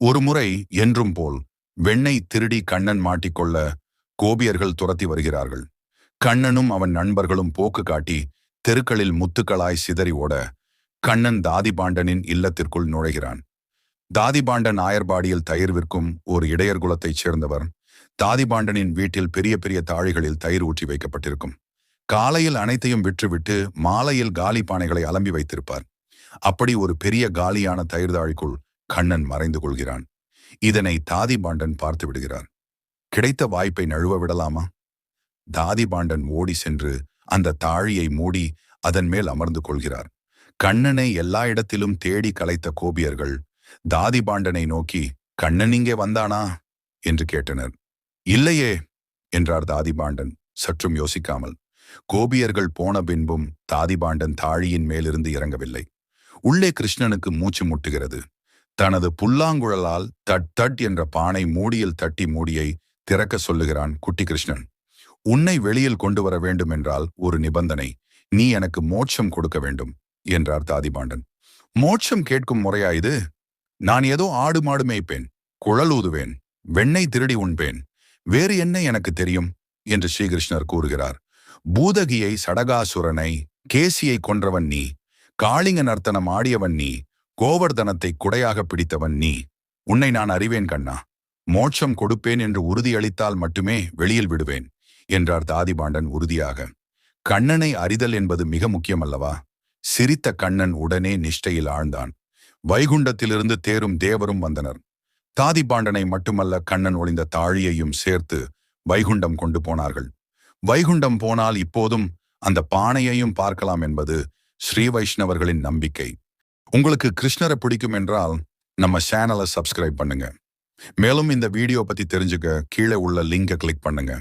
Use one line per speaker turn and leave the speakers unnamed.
ஒருமுறை என்றும் போல் வெண்ணெய் திருடி கண்ணன் மாட்டிக்கொள்ள கோபியர்கள் துரத்தி வருகிறார்கள். கண்ணனும் அவன் நண்பர்களும் போக்கு காட்டி தெருக்களில் முத்துக்களாய் சிதறி ஓட கண்ணன் தாதிபாண்டனின் இல்லத்திற்குள் நுழைகிறான். தாதிபாண்டன் ஆயர்பாடியில் தயிர் விற்கும் ஒரு இடையர் குலத்தைச் சேர்ந்தவர் தாதிபாண்டனின் வீட்டில் பெரிய பெரிய தாழிகளில் தயிர் ஊற்றி வைக்கப்பட்டிருக்கும். காலையில் அனைத்தையும் விற்றுவிட்டு மாலையில் காலி பானைகளை அலம்பி வைத்திருப்பார். அப்படி ஒரு பெரிய காலியான தயிர் தாழிக்குள் கண்ணன் மறைந்து கொள்கிறான். இதனை தாதிபாண்டன் பார்த்து விடுகிறார். கிடைத்த வாய்ப்பை நழுவ விடலாமா? தாதிபாண்டன் ஓடி சென்று அந்த தாழியை மூடி அதன் மேல் அமர்ந்து கொள்கிறார். கண்ணனை எல்லா இடத்திலும் தேடி கலைத்த கோபியர்கள் தாதிபாண்டனை நோக்கி கண்ணன் இங்கே வந்தானா? என்று கேட்டனர். இல்லையே என்றார் தாதிபாண்டன் சற்றும் யோசிக்காமல். கோபியர்கள் போன பின்பும் தாதிபாண்டன் தாழியின் மேலிருந்து இறங்கவில்லை. உள்ளே கிருஷ்ணனுக்கு மூச்சு முட்டுகிறது. தனது புல்லாங்குழலால் தட் தட் என்ற பானை மூடியில் தட்டி மூடியை திறக்க சொல்லுகிறான் குட்டி கிருஷ்ணன் உன்னை வெளியில் கொண்டு வர வேண்டும் என்றால் ஒரு நிபந்தனை. நீ எனக்கு மோட்சம் கொடுக்க வேண்டும் என்றார் தாதிபாண்டன். மோட்சம் கேட்கும் முறையா இது? நான் ஏதோ ஆடு மாடு மேய்ப்பேன் குழல் ஊதுவேன் வெண்ணெய் திருடி உண்பேன். வேறு என்ன எனக்கு தெரியும்? என்று ஸ்ரீகிருஷ்ணர் கூறுகிறார். பூதகியை சடகாசுரனை கேசியை கொன்றவன் நீ காளிங்க நர்த்தனம் ஆடியவன் நீ கோவர்தனத்தை குடையாக பிடித்தவன் நீ. உன்னை நான் அறிவேன் கண்ணா. மோட்சம் கொடுப்பேன் என்று உறுதியளித்தால் மட்டுமே வெளியில் விடுவேன் என்றார் தாதிபாண்டன் உறுதியாக. கண்ணனை அறிதல் என்பது மிக முக்கியமல்லவா? சிரித்த கண்ணன் உடனே நிஷ்டையில் ஆழ்ந்தான். வைகுண்டத்திலிருந்து தேரும் தேவரும் வந்தனர். தாதிபாண்டனை மட்டுமல்ல கண்ணன் ஒளிந்த தாழியையும் சேர்த்து வைகுண்டம் கொண்டு போனார்கள். வைகுண்டம் போனால் இப்போதும் அந்த பானையையும் பார்க்கலாம் என்பது ஸ்ரீ வைஷ்ணவர்களின் நம்பிக்கை. உங்களுக்கு கிருஷ்ணரை பிடிக்கும் என்றால் நம்ம சேனலை சப்ஸ்கிரைப் பண்ணுங்க. மேலும் இந்த வீடியோ பத்தி தெரிஞ்சுக்க கீழே உள்ள லிங்கை கிளிக் பண்ணுங்க.